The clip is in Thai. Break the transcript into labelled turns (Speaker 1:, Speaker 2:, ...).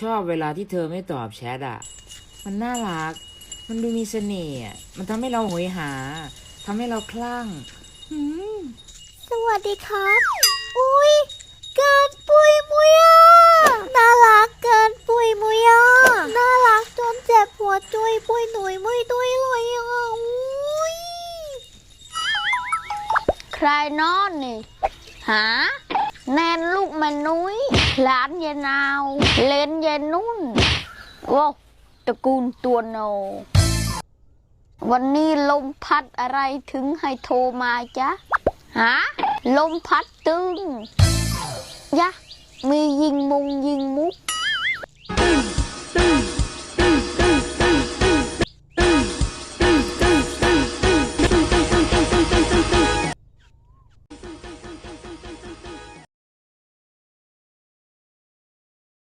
Speaker 1: ชอบเวลาที่เธอไม่ตอบแชทอะ มันน่ารัก มันดูมีเสน่ห์อะมันทำให้เราโหยหาทำให้เราคลั่งอืม
Speaker 2: สวัสดีครับ อุ้ยเกินปุยมุยอะน่ารักเกินปุยมุยอะน่ารักจนเจ็บหัวจุยปุยหนุยมุยตุยเลยอะอุ้ย
Speaker 3: ใครนอนนี่ หา แนนลูกแม่นุ้ย หลานยายนาวเลนยายนุ่นว้าวตระกูลตัวโน วันนี้ลมพัดอะไรถึงให้โทรมาจ๊ะฮะลมพัดตึงยะมียิงมุงยิงมุก